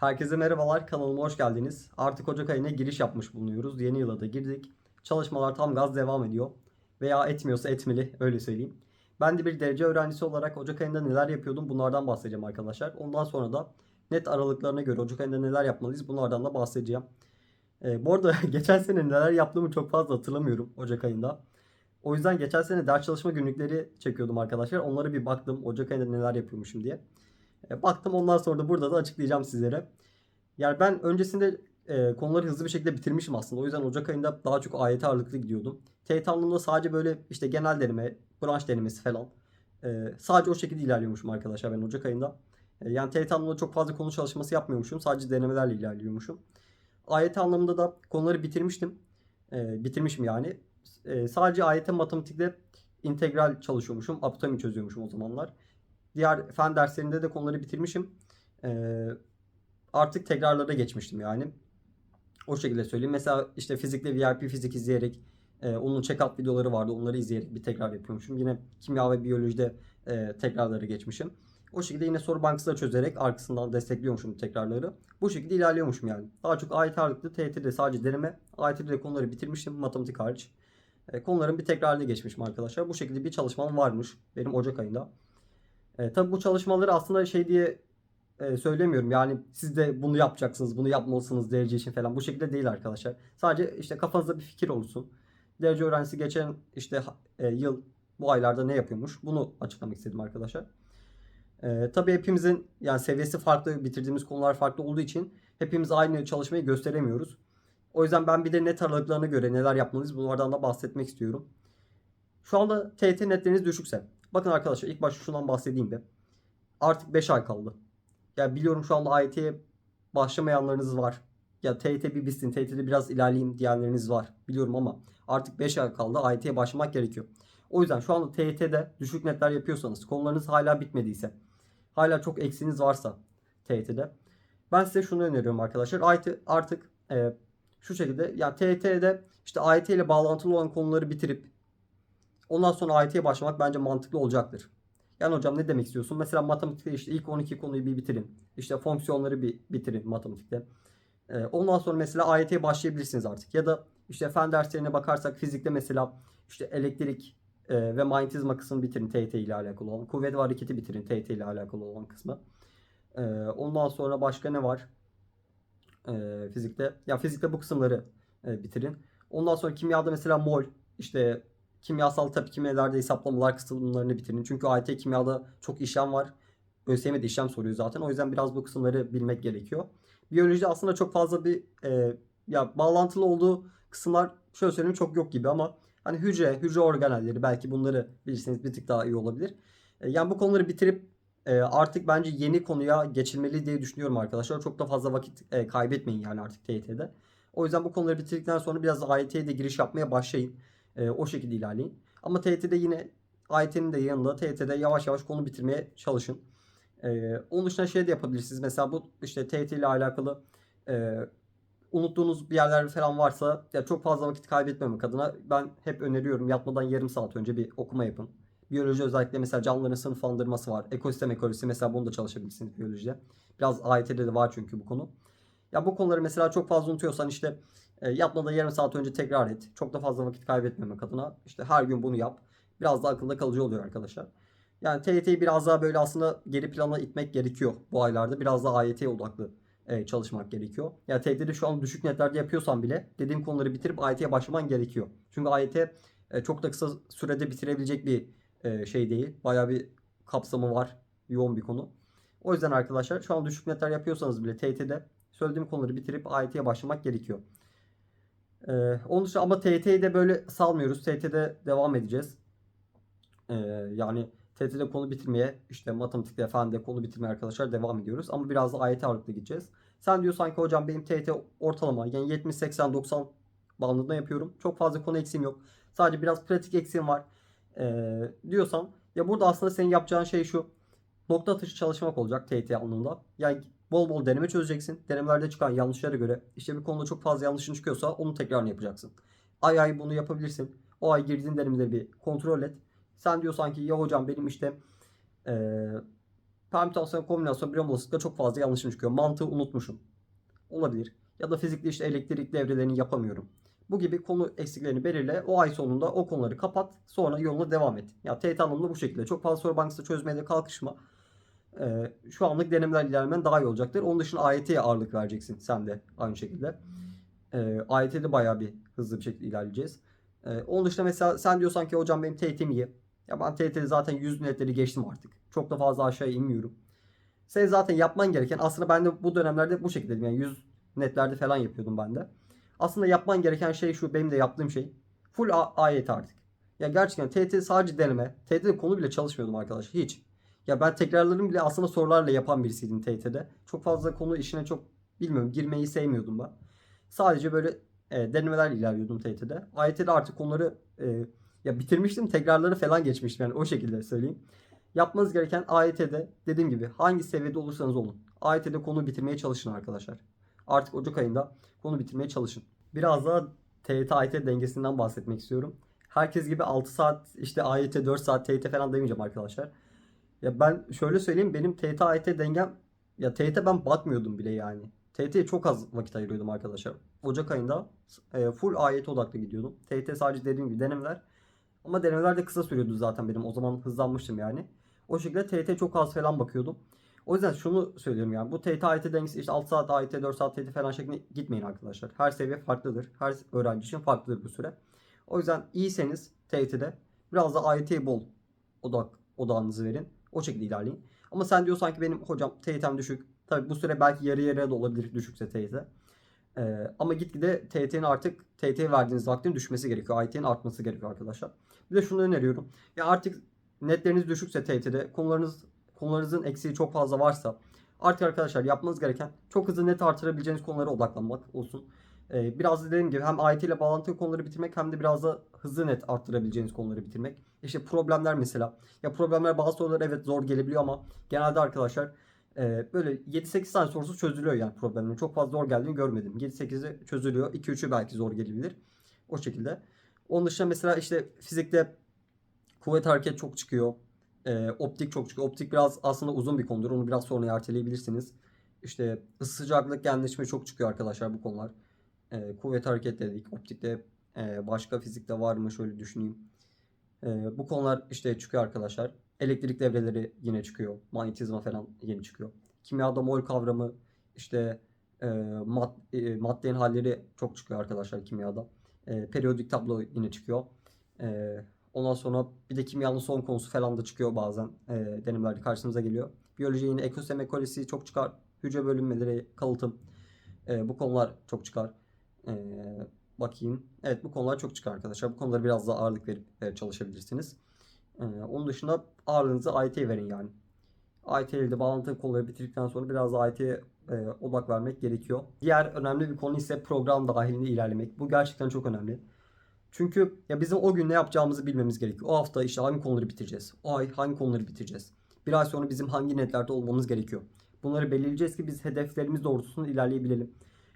Herkese merhabalar, kanalıma hoş geldiniz. Artık Ocak ayına giriş yapmış bulunuyoruz. Yeni yıla da girdik. Çalışmalar tam gaz devam ediyor. Veya etmiyorsa etmeli, öyle söyleyeyim. Ben de bir derece öğrencisi olarak Ocak ayında neler yapıyordum bunlardan bahsedeceğim arkadaşlar. Ondan sonra da net aralıklarına göre Ocak ayında neler yapmalıyız bunlardan da bahsedeceğim. Ee, bu arada geçen sene neler yaptığımı çok fazla hatırlamıyorum Ocak ayında. O yüzden geçen sene ders çalışma günlükleri çekiyordum arkadaşlar. Onlara bir baktım Ocak ayında neler yapıyormuşum diye. E, baktım ondan sonra da burada da açıklayacağım sizlere. Yani ben öncesinde e, konuları hızlı bir şekilde bitirmişim aslında. O yüzden Ocak ayında daha çok AYT ağırlıklı gidiyordum. TYT anlamında sadece böyle işte genel deneme, branş denemesi falan. E, sadece o şekilde ilerliyormuşum arkadaşlar ben Ocak ayında. E, yani TYT anlamında çok fazla konu çalışması yapmıyormuşum. Sadece denemelerle ilerliyormuşum. AYT anlamında da konuları bitirmiştim. E, bitirmişim yani. E, sadece AYT matematikte integral çalışıyormuşum. Aptami çözüyormuşum o zamanlar. Diğer fen derslerinde de konuları bitirmişim. Ee, artık tekrarlara geçmiştim yani. O şekilde söyleyeyim. Mesela işte fizikte VIP fizik izleyerek e, onun check-up videoları vardı. Onları izleyerek bir tekrar yapıyormuşum. Yine kimya ve biyolojide e, tekrarları geçmişim. O şekilde yine soru bankası da çözerek arkasından destekliyormuşum tekrarları. Bu şekilde ilerliyormuşum yani. Daha çok AYT ağırlıklı TYT'de sadece deneme. AYT'de de konuları bitirmiştim matematik hariç. E, konuların bir tekrarını geçmişim arkadaşlar. Bu şekilde bir çalışmam varmış benim Ocak ayında. E, tabii bu çalışmaları aslında şey diye e, söylemiyorum. Yani siz de bunu yapacaksınız, bunu yapmalısınız derece için falan. Bu şekilde değil arkadaşlar. Sadece işte kafanızda bir fikir olsun. Derece öğrencisi geçen işte e, yıl bu aylarda ne yapıyormuş? Bunu açıklamak istedim arkadaşlar. E, tabii hepimizin yani seviyesi farklı, bitirdiğimiz konular farklı olduğu için hepimiz aynı çalışmayı gösteremiyoruz. O yüzden ben bir de net aralıklarına göre neler yapmalıyız bunlardan da bahsetmek istiyorum. Şu anda TYT netleriniz düşükse Bakın arkadaşlar ilk başta şundan bahsedeyim bir. Artık 5 ay kaldı. Yani biliyorum şu anda AYT'ye başlamayanlarınız var. Ya TYT bir bitsin, TYT'de biraz ilerleyeyim diyenleriniz var. Biliyorum ama artık 5 ay kaldı. AYT'ye başlamak gerekiyor. O yüzden şu anda TYT'de düşük netler yapıyorsanız, konularınız hala bitmediyse, hala çok eksiniz varsa TYT'de ben size şunu öneriyorum arkadaşlar. AYT artık e, şu şekilde ya TYT'de işte AYT ile bağlantılı olan konuları bitirip Ondan sonra AYT'ye başlamak bence mantıklı olacaktır. Yani hocam ne demek istiyorsun? Mesela matematikte işte ilk 12 konuyu bir bitirin. İşte fonksiyonları bir bitirin matematikte. Ee, ondan sonra mesela AYT'ye başlayabilirsiniz artık. Ya da işte fen derslerine bakarsak fizikte mesela işte elektrik e, ve manyetizma kısmını bitirin TYT ile alakalı olan. Kuvvet ve hareketi bitirin TYT ile alakalı olan kısmı. Ee, ondan sonra başka ne var? Ee, fizikte. Ya fizikte bu kısımları e, bitirin. Ondan sonra kimyada mesela mol, işte Kimyasal tabii kimyelerde hesaplamalar kısımlarını bitirin. Çünkü AYT kimyada çok işlem var. ÖSYM'de işlem soruyor zaten. O yüzden biraz bu kısımları bilmek gerekiyor. Biyolojide aslında çok fazla bir e, ya bağlantılı olduğu kısımlar şöyle söyleyeyim çok yok gibi ama hani hücre, hücre organelleri belki bunları bilirseniz bir tık daha iyi olabilir. E, yani bu konuları bitirip e, artık bence yeni konuya geçilmeli diye düşünüyorum arkadaşlar. Çok da fazla vakit e, kaybetmeyin yani artık TYT'de. O yüzden bu konuları bitirdikten sonra biraz AYT'ye de giriş yapmaya başlayın. E, o şekilde ilerleyin. Ama TYT'de yine AYT'nin de yanında TYT'de yavaş yavaş konu bitirmeye çalışın. E, onun dışında şey de yapabilirsiniz. Mesela bu işte TYT ile alakalı e, unuttuğunuz bir yerler falan varsa ya çok fazla vakit kaybetmemek adına ben hep öneriyorum yatmadan yarım saat önce bir okuma yapın. Biyoloji özellikle mesela canlıların sınıflandırması var. Ekosistem ekolojisi mesela bunu da çalışabilirsiniz biyolojide. Biraz AYT'de de var çünkü bu konu. Ya bu konuları mesela çok fazla unutuyorsan işte e, yatmadan yarım saat önce tekrar et. Çok da fazla vakit kaybetmemek adına. İşte her gün bunu yap. Biraz da akılda kalıcı oluyor arkadaşlar. Yani TYT'yi biraz daha böyle aslında geri plana itmek gerekiyor bu aylarda. Biraz daha AYT odaklı e, çalışmak gerekiyor. Yani TYT'de şu an düşük netlerde yapıyorsan bile dediğim konuları bitirip AYT'ye başlaman gerekiyor. Çünkü AYT e, çok da kısa sürede bitirebilecek bir e, şey değil. Bayağı bir kapsamı var. Yoğun bir konu. O yüzden arkadaşlar şu an düşük netler yapıyorsanız bile TYT'de söylediğim konuları bitirip AYT'ye başlamak gerekiyor. Ee, onun dışında ama TYT'yi de böyle salmıyoruz. TYT'de devam edeceğiz. Ee, yani TYT'de konu bitirmeye işte matematikte fende konu bitirmeye arkadaşlar devam ediyoruz. Ama biraz da AYT ağırlıklı gideceğiz. Sen diyor sanki hocam benim TYT ortalama yani 70 80 90 bandında yapıyorum. Çok fazla konu eksiğim yok. Sadece biraz pratik eksiğim var. Ee, diyorsan ya burada aslında senin yapacağın şey şu. Nokta atışı çalışmak olacak TYT anlamında. Yani Bol bol deneme çözeceksin. Denemelerde çıkan yanlışlara göre işte bir konuda çok fazla yanlışın çıkıyorsa onu tekrarını yapacaksın. Ay ay bunu yapabilirsin. O ay girdiğin denemeleri bir kontrol et. Sen diyor sanki ya hocam benim işte ee, Permütasyon, kombinasyon bir olasılıkla çok fazla yanlışım çıkıyor. Mantığı unutmuşum. Olabilir. Ya da fizikte işte elektrik devrelerini yapamıyorum. Bu gibi konu eksiklerini belirle. O ay sonunda o konuları kapat. Sonra yoluna devam et. Ya TYT anlamında bu şekilde. Çok fazla soru bankası çözmeye de kalkışma. Ee, şu anlık denemeler ilerlemen daha iyi olacaktır. Onun dışında AYT'ye ağırlık vereceksin sen de aynı şekilde. Ee, AYT'de bayağı bir hızlı bir şekilde ilerleyeceğiz. Ee, onun dışında mesela sen diyorsan ki hocam benim TYT'm iyi. Ya ben TYT'de zaten 100 netleri geçtim artık. Çok da fazla aşağıya inmiyorum. Sen zaten yapman gereken aslında ben de bu dönemlerde bu şekilde yani 100 netlerde falan yapıyordum ben de. Aslında yapman gereken şey şu benim de yaptığım şey. Full AYT artık. Ya gerçekten TYT sadece deneme. TYT'de konu bile çalışmıyordum arkadaşlar hiç. Ya ben tekrarlarım bile aslında sorularla yapan birisiydim TYT'de. Çok fazla konu işine çok bilmiyorum girmeyi sevmiyordum ben. Sadece böyle e, denemeler ilerliyordum TYT'de. AYT'de artık konuları e, ya bitirmiştim tekrarları falan geçmiştim yani o şekilde söyleyeyim. Yapmanız gereken AYT'de dediğim gibi hangi seviyede olursanız olun. AYT'de konu bitirmeye çalışın arkadaşlar. Artık Ocak ayında konu bitirmeye çalışın. Biraz daha TYT AYT dengesinden bahsetmek istiyorum. Herkes gibi 6 saat işte AYT 4 saat TYT falan demeyeceğim arkadaşlar. Ya ben şöyle söyleyeyim benim TYT AYT dengem ya TYT ben bakmıyordum bile yani. TYT'ye çok az vakit ayırıyordum arkadaşlar. Ocak ayında e, full AYT odaklı gidiyordum. TYT sadece dediğim gibi denemeler. Ama denemeler de kısa sürüyordu zaten benim. O zaman hızlanmıştım yani. O şekilde TYT çok az falan bakıyordum. O yüzden şunu söylüyorum yani bu TYT AYT dengesi işte 6 saat AYT 4 saat TYT falan şeklinde gitmeyin arkadaşlar. Her seviye farklıdır. Her öğrenci için farklıdır bu süre. O yüzden iyiyseniz TYT'de biraz da AYT'ye bol odak odağınızı verin. O şekilde ilerleyin. Ama sen diyorsan ki benim hocam TYT'm düşük. Tabi bu süre belki yarı yarıya da olabilir düşükse TYT. Ee, ama gitgide TYT'nin artık TYT'ye verdiğiniz vaktin düşmesi gerekiyor. AYT'nin artması gerekiyor arkadaşlar. Bir de şunu öneriyorum. Ya artık netleriniz düşükse TYT'de konularınız konularınızın eksiği çok fazla varsa artık arkadaşlar yapmanız gereken çok hızlı net artırabileceğiniz konulara odaklanmak olsun. Ee, biraz da dediğim gibi hem AYT ile bağlantılı konuları bitirmek hem de biraz da hızlı net arttırabileceğiniz konuları bitirmek. İşte problemler mesela. Ya problemler bazı sorular evet zor gelebiliyor ama genelde arkadaşlar e, böyle 7-8 tane sorusu çözülüyor yani problemlerin. Çok fazla zor geldiğini görmedim. 7-8'i çözülüyor. 2-3'ü belki zor gelebilir. O şekilde. Onun dışında mesela işte fizikte kuvvet hareket çok çıkıyor. E, optik çok çıkıyor. Optik biraz aslında uzun bir konudur. Onu biraz sonra erteleyebilirsiniz. İşte ısı sıcaklık genleşme çok çıkıyor arkadaşlar bu konular. E, kuvvet hareket dedik. Optikte e, başka fizikte var mı şöyle düşüneyim. E, bu konular işte çıkıyor arkadaşlar. Elektrik devreleri yine çıkıyor. Manyetizma falan yeni çıkıyor. Kimyada mol kavramı işte e, mad, e, maddenin halleri çok çıkıyor arkadaşlar kimyada. E, periyodik tablo yine çıkıyor. E, ondan sonra bir de kimyanın son konusu falan da çıkıyor bazen. E, denemelerde karşımıza geliyor. Biyoloji yine ekosistem ekolojisi çok çıkar. Hücre bölünmeleri, kalıtım. E, bu konular çok çıkar. E, bakayım. Evet bu konular çok çıkar arkadaşlar. Bu konulara biraz daha ağırlık verip e, çalışabilirsiniz. Ee, onun dışında ağırlığınızı IT'ye verin yani. IT ile bağlantılı konuları bitirdikten sonra biraz da IT'ye e, odak vermek gerekiyor. Diğer önemli bir konu ise program dahilinde ilerlemek. Bu gerçekten çok önemli. Çünkü ya bizim o gün ne yapacağımızı bilmemiz gerekiyor. O hafta işte hangi konuları bitireceğiz? O ay hangi konuları bitireceğiz? Bir ay sonra bizim hangi netlerde olmamız gerekiyor? Bunları belirleyeceğiz ki biz hedeflerimiz doğrultusunda ilerleyebilelim.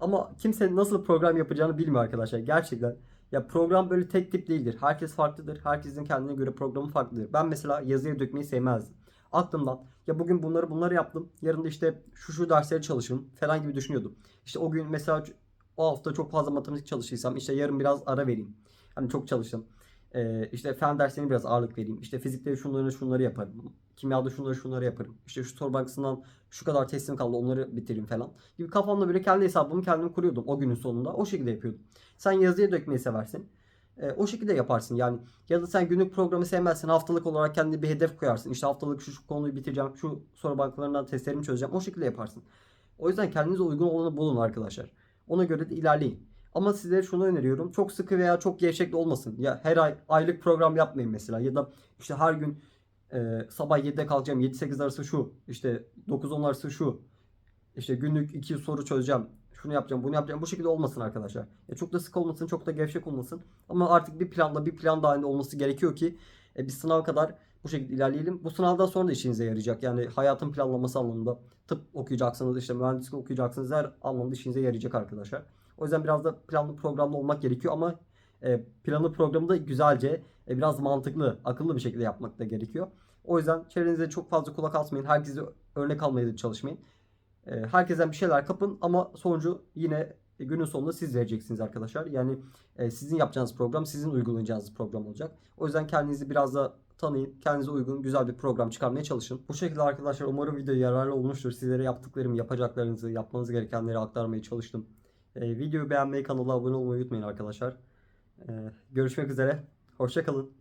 Ama kimse nasıl program yapacağını bilmiyor arkadaşlar. Gerçekten. Ya program böyle tek tip değildir. Herkes farklıdır. Herkesin kendine göre programı farklıdır. Ben mesela yazıya dökmeyi sevmezdim. Aklımdan ya bugün bunları bunları yaptım. Yarın da işte şu şu dersleri çalışırım falan gibi düşünüyordum. İşte o gün mesela o hafta çok fazla matematik çalıştıysam işte yarın biraz ara vereyim. Hani çok çalıştım. Ee, işte fen derslerine biraz ağırlık vereyim. İşte fizikte şunları şunları yaparım. Kimyada şunları şunları yaparım. İşte şu soru bankasından şu kadar teslim kaldı onları bitireyim falan. Gibi kafamda böyle kendi hesabımı kendim kuruyordum o günün sonunda. O şekilde yapıyordum. Sen yazıya dökmeyi seversin. E, o şekilde yaparsın yani. Ya da sen günlük programı sevmezsin. Haftalık olarak kendi bir hedef koyarsın. İşte haftalık şu, şu konuyu bitireceğim. Şu soru bankalarından testlerimi çözeceğim. O şekilde yaparsın. O yüzden kendinize uygun olanı bulun arkadaşlar. Ona göre de ilerleyin. Ama size şunu öneriyorum. Çok sıkı veya çok gevşek de olmasın. Ya her ay aylık program yapmayın mesela. Ya da işte her gün e, sabah 7'de kalkacağım. 7-8 arası şu. İşte 9-10 arası şu. İşte günlük 2 soru çözeceğim. Şunu yapacağım, bunu yapacağım. Bu şekilde olmasın arkadaşlar. Ya çok da sık olmasın, çok da gevşek olmasın. Ama artık bir planla, bir plan dahilinde olması gerekiyor ki e, bir sınav kadar bu şekilde ilerleyelim. Bu sınavdan sonra da işinize yarayacak. Yani hayatın planlaması anlamında tıp okuyacaksınız, işte mühendislik okuyacaksınız. Her anlamda işinize yarayacak arkadaşlar. O yüzden biraz da planlı programlı olmak gerekiyor ama e, planlı programı da güzelce, e, biraz mantıklı, akıllı bir şekilde yapmak da gerekiyor. O yüzden çevrenize çok fazla kulak asmayın. Herkese örnek almaya da çalışmayın. Ee, herkesten bir şeyler kapın ama sonucu yine günün sonunda siz vereceksiniz arkadaşlar. Yani e, sizin yapacağınız program sizin uygulayacağınız program olacak. O yüzden kendinizi biraz da tanıyın. Kendinize uygun güzel bir program çıkarmaya çalışın. Bu şekilde arkadaşlar umarım video yararlı olmuştur. Sizlere yaptıklarımı, yapacaklarınızı, yapmanız gerekenleri aktarmaya çalıştım. Ee, videoyu beğenmeyi, kanala abone olmayı unutmayın arkadaşlar. Ee, görüşmek üzere. Hoşçakalın.